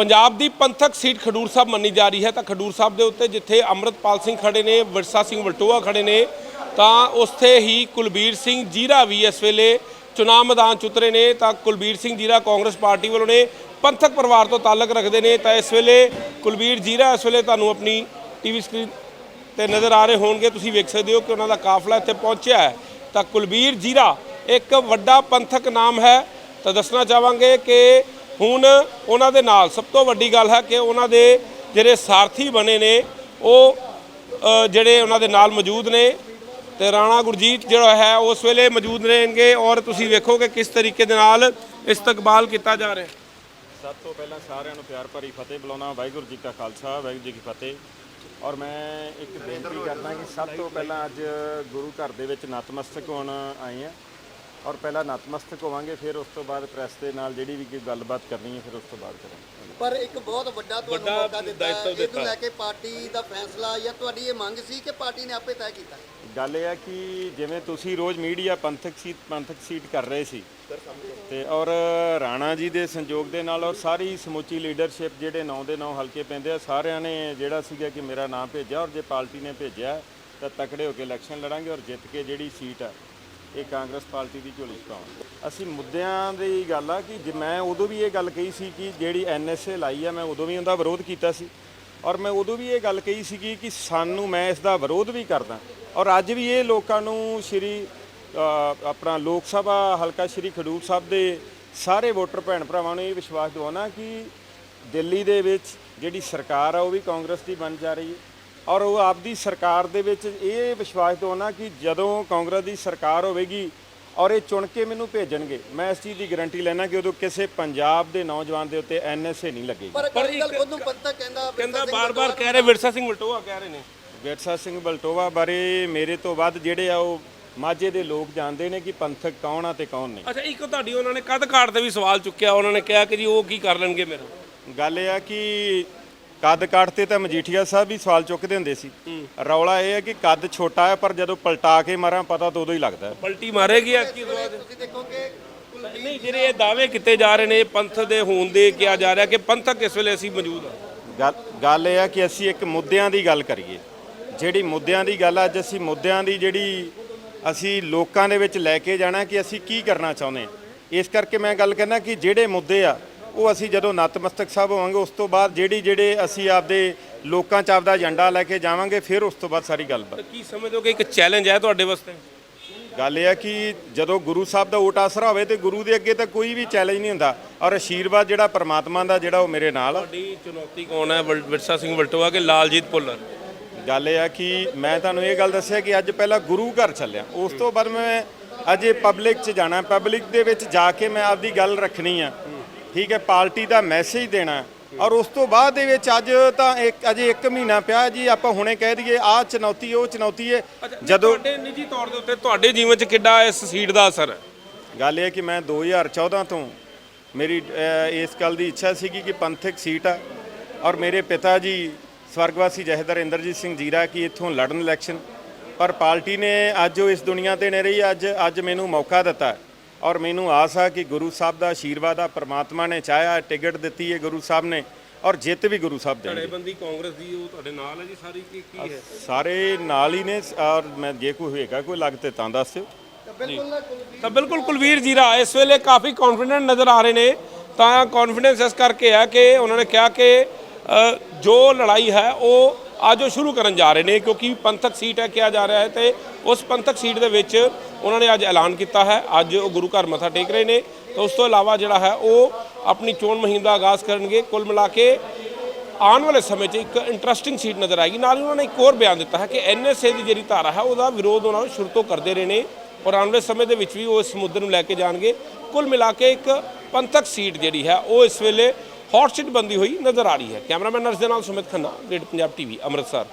ਪੰਜਾਬ ਦੀ ਪੰਥਕ ਸੀਟ ਖਡੂਰ ਸਾਹਿਬ ਮੰਨੀ ਜਾ ਰਹੀ ਹੈ ਤਾਂ ਖਡੂਰ ਸਾਹਿਬ ਦੇ ਉੱਤੇ ਜਿੱਥੇ ਅੰਮ੍ਰਿਤਪਾਲ ਸਿੰਘ ਖੜੇ ਨੇ, ਵਿਰਸਾ ਸਿੰਘ ਵਲਟੋਆ ਖੜੇ ਨੇ, ਤਾਂ ਉੱਥੇ ਹੀ ਕੁਲਬੀਰ ਸਿੰਘ ਜੀਰਾ ਵੀ ਇਸ ਵੇਲੇ ਚੁਣਾਵ ਮੈਦਾਨ 'ਚ ਉਤਰੇ ਨੇ, ਤਾਂ ਕੁਲਬੀਰ ਸਿੰਘ ਜੀਰਾ ਕਾਂਗਰਸ ਪਾਰਟੀ ਵੱਲੋਂ ਨੇ ਪੰਥਕ ਪਰਿਵਾਰ ਤੋਂ ਤਾਲਕ ਰੱਖਦੇ ਨੇ, ਤਾਂ ਇਸ ਵੇਲੇ ਕੁਲਬੀਰ ਜੀਰਾ ਇਸ ਵੇਲੇ ਤੁਹਾਨੂੰ ਆਪਣੀ ਟੀਵੀ ਸਕਰੀਨ ਤੇ ਨਜ਼ਰ ਆ ਰਹੇ ਹੋਣਗੇ, ਤੁਸੀਂ ਵੇਖ ਸਕਦੇ ਹੋ ਕਿ ਉਹਨਾਂ ਦਾ ਕਾਫਲਾ ਇੱਥੇ ਪਹੁੰਚਿਆ ਹੈ। ਤਾਂ ਕੁਲਬੀਰ ਜੀਰਾ ਇੱਕ ਵੱਡਾ ਪੰਥਕ ਨਾਮ ਹੈ, ਤਾਂ ਦੱਸਣਾ ਚਾਹਾਂਗੇ ਕਿ ਹੁਣ ਉਹਨਾਂ ਦੇ ਨਾਲ ਸਭ ਤੋਂ ਵੱਡੀ ਗੱਲ ਹੈ ਕਿ ਉਹਨਾਂ ਦੇ ਜਿਹੜੇ ਸਾਰਥੀ ਬਣੇ ਨੇ, ਉਹ ਜਿਹੜੇ ਉਹਨਾਂ ਦੇ ਨਾਲ ਮੌਜੂਦ ਨੇ ਤੇ ਰਾਣਾ ਗੁਰਜੀਤ ਜਿਹੜਾ ਹੈ ਉਸ ਵੇਲੇ ਮੌਜੂਦ ਰਹਿਣਗੇ ਔਰ ਤੁਸੀਂ ਵੇਖੋ ਕਿ ਕਿਸ ਤਰੀਕੇ ਦੇ ਨਾਲ ਇਸਤਕਬਾਲ ਕੀਤਾ ਜਾ ਰਿਹਾ ਹੈ। ਸਭ ਤੋਂ ਪਹਿਲਾਂ ਸਾਰਿਆਂ ਨੂੰ ਪਿਆਰ ਭਰੀ ਫਤਿਹ ਬੁਲਾਉਣਾ, ਵਾਹਿਗੁਰੂ ਜੀ ਕਾ ਖਾਲਸਾ, ਵਾਹਿਗੁਰੂ ਜੀ ਕੀ ਫਤਿਹ। ਔਰ ਮੈਂ ਇੱਕ ਬੇਨਤੀ ਕਰਦਾ ਕਿ ਸਭ ਤੋਂ ਪਹਿਲਾਂ ਅੱਜ ਗੁਰੂ ਘਰ ਦੇ ਵਿੱਚ ਨਤਮਸਤਕ ਹੋਣ ਆਏ ਆ ਔਰ ਪਹਿਲਾਂ ਨਤਮਸਤਕ ਹੋਵਾਂਗੇ ਫਿਰ ਉਸ ਤੋਂ ਬਾਅਦ ਪ੍ਰੈਸ ਦੇ ਨਾਲ ਜਿਹੜੀ ਵੀ ਕੋਈ ਗੱਲਬਾਤ ਕਰਨੀ ਹੈ ਫਿਰ ਉਸ ਤੋਂ ਬਾਅਦ ਕਰਾਂਗੇ ਪਰ ਇੱਕ ਬਹੁਤ ਵੱਡਾ ਤੁਹਾਨੂੰ ਵੱਡਾ ਮੌਕਾ ਦਿੱਤਾ ਦਾਇਿਤਵ ਹੈ। ਦਿੱਤਾ। ਲੈ ਕੇ ਪਾਰਟੀ ਦਾ ਫੈਸਲਾ ਜਾਂ ਤੁਹਾਡੀ ਇਹ ਮੰਗ ਸੀ ਕਿ ਪਾਰਟੀ ਨੇ ਆਪੇ ਤੈਅ ਕੀਤਾ ਗੱਲ ਇਹ ਆ ਕਿ ਜਿਵੇਂ ਤੁਸੀਂ ਰੋਜ਼ ਮੀਡੀਆ ਪੰਥਕ ਸੀਟ ਪੰਥਕ ਸੀਟ ਕਰ ਰਹੇ ਸੀ ਤੇ ਔਰ ਰਾਣਾ ਜੀ ਦੇ ਸੰਯੋਗ ਦੇ ਨਾਲ ਔਰ ਸਾਰੀ ਸਮੁੱਚੀ ਲੀਡਰਸ਼ਿਪ ਜਿਹੜੇ 9 ਦੇ 9 ਹਲਕੇ ਪੈਂਦੇ ਆ ਸਾਰਿਆਂ ਨੇ ਜਿਹੜਾ ਸੀਗਾ ਕਿ ਮੇਰਾ ਨਾਮ ਭੇਜਿਆ ਔਰ ਜੇ ਪਾਰਟੀ ਨੇ ਭੇਜਿਆ ਤਾਂ ਤਕੜੇ ਹੋ ਕੇ ਇਲੈਕਸ਼ਨ ਲੜਾਂਗੇ ਔਰ ਜਿੱਤ ਕੇ ਜਿਹੜੀ ਸੀਟ ਆ ਇਹ ਕਾਂਗਰਸ ਪਾਰਟੀ ਦੀ ਝੋਲੀ 'ਚ ਪਾਵਾਂਗੇ ਅਸੀਂ ਮੁੱਦਿਆਂ ਦੀ ਗੱਲ ਆ ਕਿ ਜੇ ਮੈਂ ਉਦੋਂ ਵੀ ਇਹ ਗੱਲ ਕਹੀ ਸੀ ਕਿ ਜਿਹੜੀ ਐਨਐਸਏ ਲਾਈ ਆ, ਮੈਂ ਉਦੋਂ ਵੀ ਉਹਦਾ ਵਿਰੋਧ ਕੀਤਾ ਸੀ। ਔਰ ਮੈਂ ਉਦੋਂ ਵੀ ਇਹ ਗੱਲ ਕਹੀ ਸੀਗੀ ਕਿ ਸਾਨੂੰ ਮੈਂ ਇਸ ਦਾ ਵਿਰੋਧ ਵੀ ਕਰਦਾ। ਔਰ ਅੱਜ ਵੀ ਇਹ ਲੋਕਾਂ ਨੂੰ ਸ਼੍ਰੀ ਆਪਣਾ ਲੋਕ ਸਭਾ ਹਲਕਾ ਸ਼੍ਰੀ ਖਡੂਰ ਸਾਹਿਬ ਦੇ ਸਾਰੇ ਵੋਟਰ ਭੈਣ ਭਰਾਵਾਂ ਨੂੰ ਇਹ ਵਿਸ਼ਵਾਸ ਦਿਵਾਉਣਾ ਕਿ ਦਿੱਲੀ ਦੇ ਵਿੱਚ ਜਿਹੜੀ ਸਰਕਾਰ ਆ, ਉਹ ਵੀ ਕਾਂਗਰਸ ਦੀ ਬਣ ਜਾ ਰਹੀ ਹੈ। ਔਰ ਉਹ ਆਪਦੀ ਸਰਕਾਰ ਦੇ ਵਿੱਚ ਇਹ ਵਿਸ਼ਵਾਸ ਦਿਵਾਉਣਾ ਕਿ ਜਦੋਂ ਕਾਂਗਰਸ ਦੀ ਸਰਕਾਰ ਹੋਵੇਗੀ ਔਰ ਇਹ ਚੁਣ ਕੇ ਮੈਨੂੰ ਭੇਜਣਗੇ ਮੈਂ ਇਸ ਚੀਜ਼ ਦੀ ਗਾਰੰਟੀ ਲੈਣਾ ਕਿ ਉਦੋਂ ਕਿਸੇ ਪੰਜਾਬ ਦੇ ਨੌਜਵਾਨ ਦੇ ਉੱਤੇ ਐਨਐਸਏ ਨਹੀਂ ਲੱਗੇਗੀ। ਪਰ ਅਕਾਲੀ ਦਲ ਖੁਦ ਨੂੰ ਪੰਥਕ ਕਹਿੰਦਾ ਕਹਿੰਦਾ ਬਾਰ-ਬਾਰ ਕਹਿ ਰਹੇ ਵਿਰਸਾ ਸਿੰਘ ਵਲਟੋਆ ਕਹਿ ਰਹੇ ਨੇ। ਵਿਰਸਾ ਸਿੰਘ ਬਲਟੋਵਾ ਬਾਰੇ ਮੇਰੇ ਤੋਂ ਵੱਧ ਜਿਹੜੇ ਆ ਉਹ ਮਾਝੇ ਦੇ ਲੋਕ ਜਾਣਦੇ ਨੇ ਕਿ ਪੰਥਕ ਕੌਣ ਆ ਤੇ ਕੌਣ ਨਹੀਂ। ਅੱਛਾ ਇੱਕ ਤੁਹਾਡੀ ਉਹਨਾਂ ਨੇ ਕਦ ਕਾਰਡ ਤੇ ਵੀ ਸਵਾਲ ਚੁੱਕਿਆ ਉਹਨਾਂ ਨੇ ਕਿਹਾ ਕਿ ਜੀ ਉਹ ਕੀ ਕਰ ਲੈਣਗੇ ਮੇਰਾ ਗੱਲ ਇਹ ਆ ਕਿ ਕੱਦ ਕਾਠ ਤੇ ਤਾਂ ਮਜੀਠੀਆ ਸਾਹਿਬ ਵੀ ਸਵਾਲ ਚੁੱਕਦੇ ਹੁੰਦੇ ਸੀ। ਰੌਲਾ ਇਹ ਹੈ ਕਿ ਕੱਦ ਛੋਟਾ ਹੈ ਪਰ ਜਦੋਂ ਪਲਟਾ ਕੇ ਮਾਰਾਂ ਪਤਾ ਤਾਂ ਉਦੋਂ ਹੀ ਲੱਗਦਾ ਹੈ। ਪਲਟੀ ਮਾਰੇਗੀ ਵੇਲੇ ਤੁਸੀਂ ਦੇਖੋਗੇ ਨਹੀਂ ਜਿਹੜੇ ਇਹ ਦਾਅਵੇ ਕੀਤੇ ਜਾ ਰਹੇ ਨੇ ਪੰਥ ਦੇ ਹੋਣ ਦੇ ਕਿਹਾ ਜਾ ਰਿਹਾ ਕਿ ਪੰਥਕ ਇਸ ਵੇਲੇ ਅਸੀਂ ਮੌਜੂਦ ਹਾਂ। ਗੱਲ ਗੱਲ ਇਹ ਆ ਕਿ ਅਸੀਂ ਇੱਕ ਮੁੱਦਿਆਂ ਦੀ ਗੱਲ ਕਰੀਏ। ਜਿਹੜੀ ਮੁੱਦਿਆਂ ਦੀ ਗੱਲ ਆ, ਅੱਜ ਅਸੀਂ ਮੁੱਦਿਆਂ ਦੀ ਜਿਹੜੀ ਅਸੀਂ ਲੋਕਾਂ ਦੇ ਵਿੱਚ ਲੈ ਕੇ ਜਾਣਾ ਕਿ ਅਸੀਂ ਕੀ ਕਰਨਾ ਚਾਹੁੰਦੇ ਹਾਂ। ਇਸ ਕਰਕੇ ਮੈਂ ਗੱਲ ਕਰਨਾ ਕਿ ਜਿਹੜੇ ਮੁੱਦੇ ਆ ਉਹ ਅਸੀਂ ਜਦੋਂ ਨਤਮਸਤਕ ਸਾਹਿਬ ਹੋਵਾਂਗੇ ਉਸ ਤੋਂ ਬਾਅਦ ਜਿਹੜੀ ਜਿਹੜੇ ਅਸੀਂ ਆਪਦੇ ਲੋਕਾਂ 'ਚ ਆਪਦਾ ਏਜੰਡਾ ਲੈ ਕੇ ਜਾਵਾਂਗੇ ਫਿਰ ਉਸ ਤੋਂ ਬਾਅਦ ਸਾਰੀ ਗੱਲਬਾਤ। ਕੀ ਸਮਝਦੇ ਹੋ ਕਿ ਇੱਕ ਚੈਲੰਜ ਹੈ ਤੁਹਾਡੇ ਵਾਸਤੇ? ਗੱਲ ਇਹ ਆ ਕਿ ਜਦੋਂ ਗੁਰੂ ਸਾਹਿਬ ਦਾ ਓਟ ਆਸਰਾ ਹੋਵੇ ਤੇ ਗੁਰੂ ਦੇ ਅੱਗੇ ਤਾਂ ਕੋਈ ਵੀ ਚੈਲੰਜ ਨਹੀਂ ਹੁੰਦਾ। ਔਰ ਆਸ਼ੀਰਵਾਦ ਜਿਹੜਾ ਪਰਮਾਤਮਾ ਦਾ ਜਿਹੜਾ ਉਹ ਮੇਰੇ ਨਾਲ। ਆ ਤੁਹਾਡੀ ਚੁਣੌਤੀ ਕੌਣ ਹੈ? ਵਲ- ਵਿਰਸਾ ਸਿੰਘ ਵਲਟੋਆ ਕਿ ਲਾਲਜੀਤ ਭੁੱਲਰ? ਗੱਲ ਇਹ ਆ ਕਿ ਮੈਂ ਤੁਹਾਨੂੰ ਇਹ ਗੱਲ ਦੱਸਿਆ ਕਿ ਅੱਜ ਪਹਿਲਾਂ ਗੁਰੂ ਘਰ ਚੱਲਿਆ। ਉਸ ਤੋਂ ਬਾਅਦ ਮੈਂ ਅਜੇ ਪਬਲਿਕ 'ਚ ਜਾਣਾ। ਪਬਲਿਕ ਦੇ ਵਿੱਚ ਜਾ ਕੇ ਮੈਂ ਆਪਦੀ ਗੱਲ ਰੱਖਣੀ ਆ। ਠੀਕ ਹੈ ਪਾਰਟੀ ਦਾ ਮੈਸੇਜ ਦੇਣਾ ਔਰ ਉਸ ਤੋਂ ਬਾਅਦ ਦੇ ਵਿੱਚ ਅੱਜ ਤਾਂ ਇੱਕ ਅਜੇ 1 ਮਹੀਨਾ ਪਿਆ ਜੀ ਆਪਾਂ ਹੁਣੇ ਕਹਿ ਦਈਏ ਆਹ ਚੁਣੌਤੀ ਉਹ ਚੁਣੌਤੀ ਹੈ। ਜਦੋਂ ਤੁਹਾਡੇ ਨਿੱਜੀ ਤੌਰ ਦੇ ਉੱਤੇ ਤੁਹਾਡੇ ਜੀਵਨ 'ਚ ਕਿੱਡਾ ਇਸ ਸੀਟ ਦਾ ਅਸਰ ਹੈ? ਗੱਲ ਇਹ ਹੈ ਕਿ ਮੈਂ 2014 ਤੋਂ ਮੇਰੀ ਇਸ ਗੱਲ ਦੀ ਇੱਛਾ ਸੀਗੀ ਕਿ ਪੰਥਕ ਸੀਟ ਆ। ਔਰ ਮੇਰੇ ਪਿਤਾ ਜੀ ਸਵਰਗਵਾਸੀ ਜਹੇਦਾਰ ਇੰਦਰਜੀਤ ਸਿੰਘ ਜੀਰਾ ਕਿ ਇੱਥੋਂ ਲੜਨ ਇਲੈਕਸ਼ਨ ਪਰ ਪਾਰਟੀ ਨੇ ਅੱਜ ਉਹ ਇਸ ਦੁਨੀਆ ਤੇ ਨਹੀਂ ਰਹੀ ਅੱਜ ਅੱਜ ਮੈਨੂੰ ਮੌਕਾ ਦਿੱਤਾ। ਔਰ ਮੈਨੂੰ ਆਸ ਆ ਕਿ ਗੁਰੂ ਸਾਹਿਬ ਦਾ ਆਸ਼ੀਰਵਾਦ ਆ ਪ੍ਰਮਾਤਮਾ ਨੇ ਚਾਹਿਆ ਟਿਕਟ ਦਿੱਤੀ ਹੈ ਗੁਰੂ ਸਾਹਿਬ ਨੇ ਔਰ ਜਿੱਤ ਵੀ ਗੁਰੂ ਸਾਹਿਬ ਦੇਣਗੇ। ਧੜੇਬੰਦੀ ਕਾਂਗਰਸ ਦੀ ਉਹ ਤੁਹਾਡੇ ਨਾਲ ਹੈ ਜੀ ਸਾਰੀ ਕੀ ਕੀ ਹੈ? ਸਾਰੇ ਨਾਲ ਹੀ ਨੇ ਔਰ ਮੈਂ ਜੇ ਕੋਈ ਹੋਏਗਾ ਕੋਈ ਲੱਗ ਤੇ ਤਾਂ ਦੱਸ ਦਿਓ ਤਾਂ ਬਿਲਕੁਲ ਕੁਲਵੀਰ ਜੀਰਾ ਇਸ ਵੇਲੇ ਕਾਫੀ ਕੌਨਫੀਡੈਂਟ ਨਜ਼ਰ ਆ ਰਹੇ ਨੇ। ਤਾਂ ਕੌਨਫੀਡੈਂਸ ਇਸ ਕਰਕੇ ਹੈ ਕਿ ਉਹਨਾਂ ਨੇ ਕਿਹਾ ਕਿ ਜੋ ਲੜਾਈ ਹੈ ਉਹ ਅੱਜ ਉਹ ਸ਼ੁਰੂ ਕਰਨ ਜਾ ਰਹੇ ਨੇ, ਕਿਉਂਕਿ ਪੰਥਕ ਸੀਟ ਹੈ, ਕਿਹਾ ਜਾ ਰਿਹਾ ਹੈ ਤੇ ਉਸ ਪੰਥਕ ਸੀਟ ਦੇ ਵਿੱਚ ਉਹਨਾਂ ਨੇ ਅੱਜ ਐਲਾਨ ਕੀਤਾ ਹੈ। ਅੱਜ ਉਹ ਗੁਰੂ ਘਰ ਮੱਥਾ ਟੇਕ ਰਹੇ ਨੇ। ਤਾਂ ਉਸ ਤੋਂ ਇਲਾਵਾ ਜਿਹੜਾ ਹੈ, ਉਹ ਆਪਣੀ ਚੋਣ ਮੁਹਿੰਮ ਦਾ ਆਗਾਜ਼ ਕਰਨਗੇ। ਕੁੱਲ ਮਿਲਾ ਕੇ ਆਉਣ ਵਾਲੇ ਸਮੇਂ 'ਚ ਇੱਕ ਇੰਟਰਸਟਿੰਗ ਸੀਟ ਨਜ਼ਰ ਆਏਗੀ। ਨਾਲ ਹੀ ਉਹਨਾਂ ਨੇ ਇੱਕ ਹੋਰ ਬਿਆਨ ਦਿੱਤਾ ਹੈ ਕਿ ਐਨਐਸਏ ਦੀ ਜਿਹੜੀ ਧਾਰਾ ਹੈ, ਉਹਦਾ ਵਿਰੋਧ ਉਹਨਾਂ ਸ਼ੁਰੂ ਤੋਂ ਕਰਦੇ ਰਹੇ ਨੇ ਔਰ ਆਉਣ ਵਾਲੇ ਸਮੇਂ ਦੇ ਵਿੱਚ ਵੀ ਉਹ ਇਸ ਮੁੱਦੇ ਨੂੰ ਲੈ ਕੇ ਜਾਣਗੇ। ਕੁੱਲ ਮਿਲਾ ਕੇ ਇੱਕ ਪੰਥਕ ਸੀਟ ਜਿਹੜੀ ਹੈ, ਉਹ ਇਸ ਵੇਲੇ ਹੌਟ ਸੀਟ ਬੰਦੀ ਹੋਈ ਨਜ਼ਰ ਆ ਰਹੀ ਹੈ। ਕੈਮਰਾਮੈਨ ਨਰਸ ਦੇ ਨਾਲ ਸੁਮਿਤ ਖੰਨਾ, ਗ੍ਰੇਟ ਪੰਜਾਬ ਟੀਵੀ, ਅੰਮ੍ਰਿਤਸਰ।